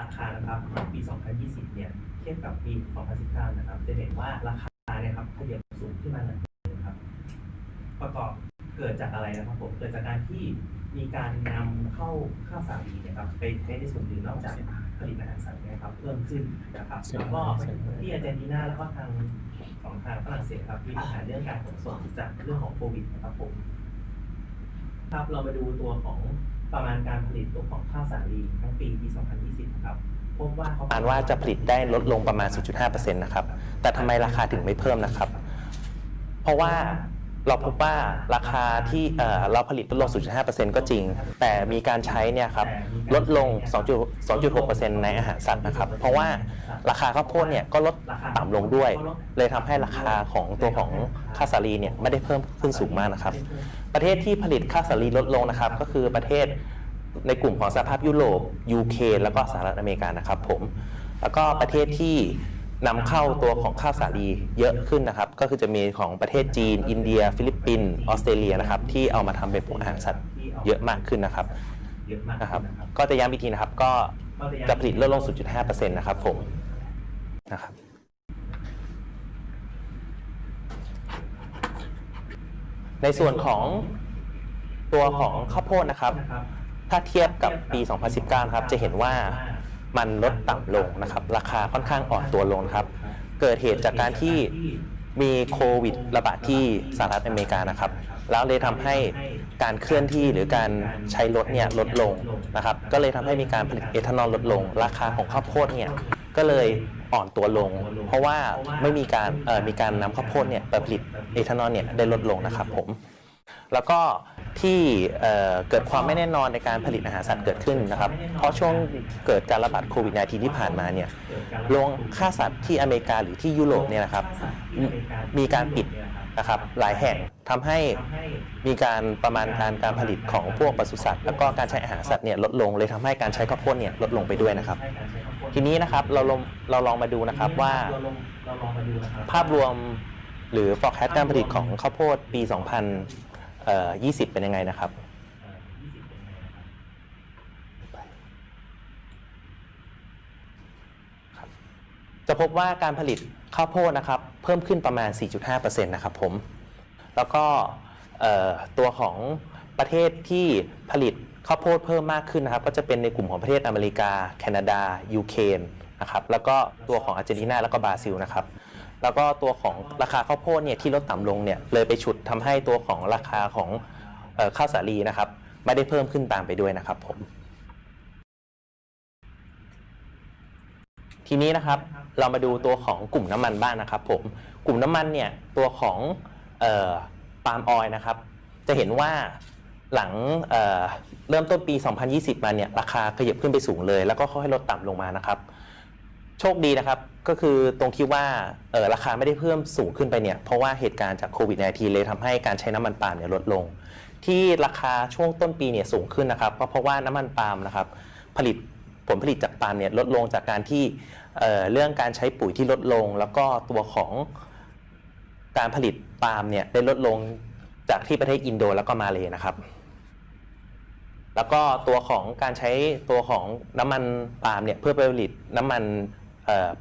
ราคานะครับของปี 2020 เนี่ยเทียบกับปี 2019 นะครับ จะเห็นว่าราคาเนี่ยครับขยับสูงขึ้นมาหน่อยนึงครับ ประกอบเกิดจากอะไรนะครับผม เกิดจากการที่มีการนำเข้าข้าวสาลีเนะครับไปใช้ในส่วนอื่นนอกจากผลิตอาหารสัตว์นะครับเพิ่มขึ้นนะครับแล้วก็ที่อาร์เจนตินาแล้วก็ทางของทางฝรั่งเศสครับมีปัญหาเรื่องการขนส่งจากเรื่องของโควิดนะครับผมครับเรามาดูตัวของ ประมาณการผลิตตัวของข้าวสาลีทั้งปีปี 2020 นะครับพบว่าเขาประมาณว่าจะผลิตได้ลดลงประมาณ 0.5%นะครับ แต่ทำไมราคาถึงไม่เพิ่มนะครับ เพราะว่า เราพบว่าราคาที่เราผลิตลดลง 0.5%ก็จริง แต่มีการใช้เนี่ยครับลดลง 2.6%ในอาหารสัตว์นะครับ เพราะว่าราคาข้าวโพดเนี่ยก็ลดต่ำลงด้วย เลยทำให้ราคาของตัวของข้าวสาลีเนี่ยไม่ได้เพิ่มขึ้นสูงมากนะครับ ประเทศที่ผลิตข้าวสาลีลดลงนะครับ ก็คือประเทศในกลุ่มของสหภาพยุโรปยูเคแล้วก็สหรัฐอเมริกานะครับผม แล้วก็ประเทศที่ นำเข้าตัวของข้าวสาลีเยอะขึ้นนะครับ ก็คือจะมีของประเทศจีน อินเดีย ฟิลิปปินส์ออสเตรเลียนะครับที่เอามาทำเป็นพวกอาหารสัตว์เยอะมากขึ้นนะครับนะครับก็จะย้ำอีกทีนะครับก็จะผลิตลดลง 0.5%นะครับผมนะครับในส่วนของตัวของข้าวโพดนะครับ ถ้าเทียบกับปี 2019นะครับ จะเห็นว่า มันลดต่ำลงนะครับ ราคาค่อนข้างอ่อนตัวลงนะครับ เกิดเหตุจากการที่มีโควิดระบาดที่สหรัฐอเมริกานะครับ แล้วเลยทำให้การเคลื่อนที่หรือการใช้รถเนี่ยลดลงนะครับ ก็เลยทำให้มีการผลิตเอทานอลลดลง ราคาของข้าวโพดเนี่ยก็เลยอ่อนตัวลง เพราะว่าไม่มีการเอ่อมีการนำข้าวโพดเนี่ยไปผลิตเอทานอลเนี่ยได้ลดลงนะครับผม แล้วก็ ที่เกิดความไม่แน่นอนในการผลิตอาหารสัตว์เกิดขึ้นนะครับ เพราะช่วงเกิดการระบาดโควิด -19 ที่ผ่านมาเนี่ยโรงฆ่าสัตว์ที่อเมริกาหรือที่ยุโรปเนี่ยนะครับ มีการปิดนะครับหลายแห่งทำให้มีการประมาณการการผลิตของพวกปศุสัตว์ แล้วก็การใช้อาหารสัตว์เนี่ยลดลงเลยทำให้การใช้ข้าวโพดเนี่ยลดลงไปด้วยนะครับ ทีนี้นะครับเราลองเราลองมาดูนะครับว่า ภาพรวมหรือ forecast การผลิตของข้าวโพดปี 2020 เป็นยังไงนะครับเอ่อ20เป็นไงนะครับจะพบว่าการผลิตข้าวโพดนะครับ เพิ่มขึ้นประมาณ 4.5%นะครับผม แล้วก็ตัวของประเทศที่ผลิตข้าวโพดเพิ่มมากขึ้นนะครับ ก็จะเป็นในกลุ่มของประเทศอเมริกา แคนาดา ยูเครนนะครับ แล้วก็ตัวของอาร์เจนตินาแล้วก็บราซิลนะครับ แล้วก็ตัวของราคาข้าวโพดเนี่ยที่ลดต่ำลงเนี่ยเลยไปฉุดทำให้ตัวของราคาของออข้าวสาลีนะครับไม่ได้เพิ่มขึ้นตามไปด้วยนะครับผม ทีนี้นะครับเรามาดูตัวของกลุ่มน้ำมันบ้างนะครับผมกลุ่มน้ำมันเนี่ยตัวของปาล์มออยนะครับ จะเห็นว่าหลังเเริ่มต้นปี 2020 มาเนี่ยราคาขยับขึ้นไปสูงเลย แล้วก็ค่อยๆลดต่ำลงมานะครับ โชคดีนะครับ ก็คือตรงที่ว่าเออราคาไม่ได้เพิ่มสูงขึ้นไปเนี่ย เพราะว่าเหตุการณ์จากโควิด -19 เลยทำให้การใช้น้ำมันปาล์มเนี่ยลดลง ที่ราคาช่วงต้นปีเนี่ยสูงขึ้นนะครับก็เพราะว่าน้ำมันปาล์มนะครับ ผลิตผลผลิตจากปาล์มเนี่ยลดลงจากการที่เอ่เรื่องการใช้ปุ๋ยที่ลดลง แล้วก็ตัวของการผลิตปาล์มเนี่ยได้ลดลงจากที่ประเทศอินโดแล้วก็มาเลยนะครับ แล้วก็ตัวของการใช้ตัวของน้ำมันปาล์มเนี่ยเพื่อไปผลิตน้ำมัน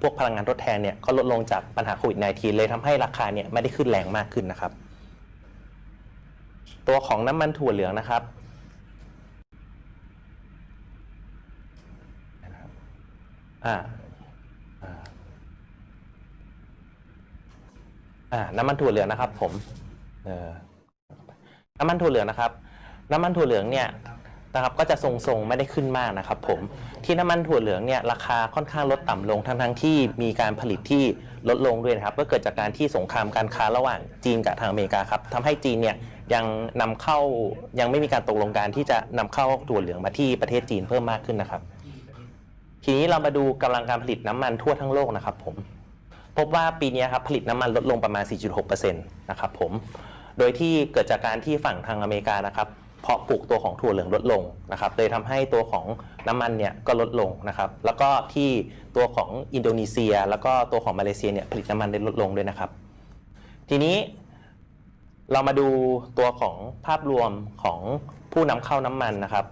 พวกพลังงานทดแทนเนี่ยก็ลดลงจากปัญหาโควิด -19 เลยทำให้ราคาเนี่ยไม่ได้ขึ้นแรงมากขึ้นนะครับ ตัวของน้ำมันถั่วเหลืองนะครับอ่าอ่าน้ำมันถั่วเหลืองนะครับ ผมเออน้ำมันถั่วเหลืองนะครับ น้ำมันถั่วเหลืองเนี่ย นะครับก็จะทรงๆไม่ได้ขึ้นมากนะครับผมที่น้ำมันถั่วเหลืองเนี่ยราคาค่อนข้างลดต่ำลงทั้งทั้งๆที่มีการผลิตที่ลดลงด้วยนะครับก็เกิดจากการที่สงครามการค้าระหว่างจีนกับทางอเมริกาครับทำให้จีนเนี่ยยังนำเข้ายังไม่มีการตกลงการที่จะนำเข้าถั่วเหลืองมาที่ประเทศจีนเพิ่มมากขึ้นนะครับ ทีนี้เรามาดูกำลังการผลิตน้ำมันทั่วทั้งโลกนะครับผมพบว่าปีนี้ครับผลิตน้ำมันลดลงประมาณ 4.6%นะครับผมโดยที่เกิดจากการที่ฝั่งทางอเมริกานะครับ เพาะปลูกตัวของถั่วเหลืองลดลงนะครับเลยทำให้ตัวของน้ำมันเนี่ยก็ลดลงนะครับแล้วก็ที่ตัวของอินโดนีเซีย แล้วก็ตัวของมาเลเซียเนี่ยผลิตน้ำมันได้ลดลงด้วยนะครับ ทีนี้เรามาดูตัวของภาพรวมของผู้นำเข้าน้ำมันนะครับ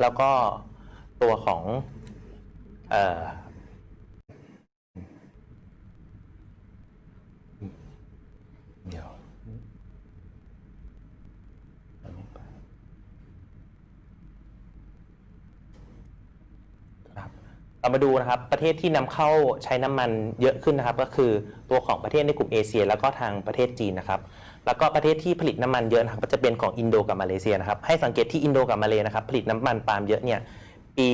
แล้วก็ตัวของ เอ่อเดี๋ยวครับ เรามาดูนะครับประเทศที่นำเข้าใช้น้ำมันเยอะขึ้นนะครับ ก็คือตัวของประเทศในกลุ่มเอเชีย แล้วก็ทางประเทศจีนนะครับ แล้วก็ประเทศที่ผลิตน้ำมันเยอะนะครับก็จะเป็นของอินโดกับมาเลเซียนะครับให้สังเกตที่อินโดกับมาเลนะครับผลิตน้ำมันปาล์มเยอะเนี่ยปี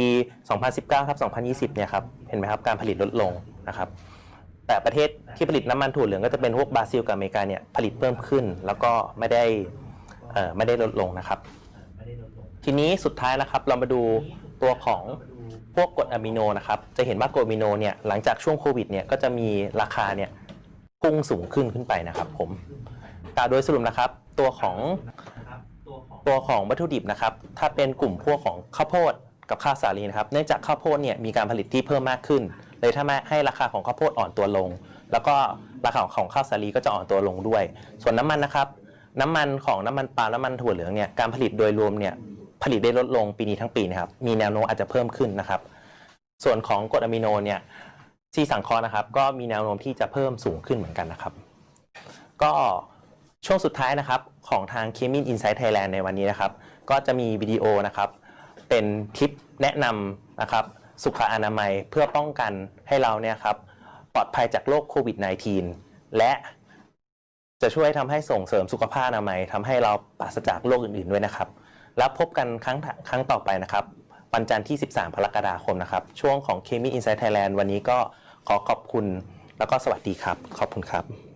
2019ครับ2020เนี่ยครับเห็นไหมครับการผลิตลดลงนะครับแต่ประเทศที่ผลิตน้ำมันถั่วเหลืองก็จะเป็นพวกบราซิลกับอเมริกาเนี่ยผลิตเพิ่มขึ้น แล้วก็ไม่ได้ไม่ได้ลดลงนะครับ ทีนี้สุดท้ายนะครับเรามาดูตัวของ พวกกรดอะมิโนนะครับ จะเห็นว่ากรดอะมิโนเนี่ยหลังจากช่วงโควิดเนี่ยก็จะมีราคาเนี่ยพุ่งสูงขึ้นขึ้นไปนะครับผมกล่าวโดยสรุปนะครับ ตัวของตัวของวัตถุดิบนะครับ ถ้าเป็นกลุ่มพวกของข้าวโพดกับข้าวสาลีนะครับ เนื่องจากข้าวโพดเนี่ยมีการผลิตที่เพิ่มมากขึ้น เลยถ้ามาให้ราคาของข้าวโพดอ่อนตัวลง แล้วก็ราคาของข้าวสาลีก็จะอ่อนตัวลงด้วย ส่วนน้ำมันนะครับ น้ำมันของน้ำมันปาล์มน้ำมันถั่วเหลืองเนี่ยการผลิตโดยรวมเนี่ย ผลิตได้ลดลงปีนี้ทั้งปีนะครับ มีแนวโน้มอาจจะเพิ่มขึ้นนะครับ ส่วนของกรดอะมิโนเนี่ยที่สังเคราะห์นะครับ ก็มีแนวโน้มที่จะเพิ่มสูงขึ้นเหมือนกันนะครับ ก็ช่วงสุดท้ายนะครับของทาง k e m i n Insight Thailand ในวันนี้นะครับ ก็จะมีวิดีโอนะครับ เป็นคลิปแนะนำนะครับ สุขอนามัยเพื่อป้องกันให้เราเนี่ยครับปลอดภัยจากโรคโควิด -19 และจะช่วยทำให้ส่งเสริมสุขภาพอนามัยทำให้เราปราศจากโรคอื่นๆด้วยนะครับ แล้วพบกันครั้งครั้งต่อไปนะครับวันจันทร์ที่ 13 กรกฎาคมนะครับ ช่วงของ k e m i Insight Thailand วันนี้ก็ขอขอบคุณ แล้วก็สวัสดีครับ ขอบคุณครับ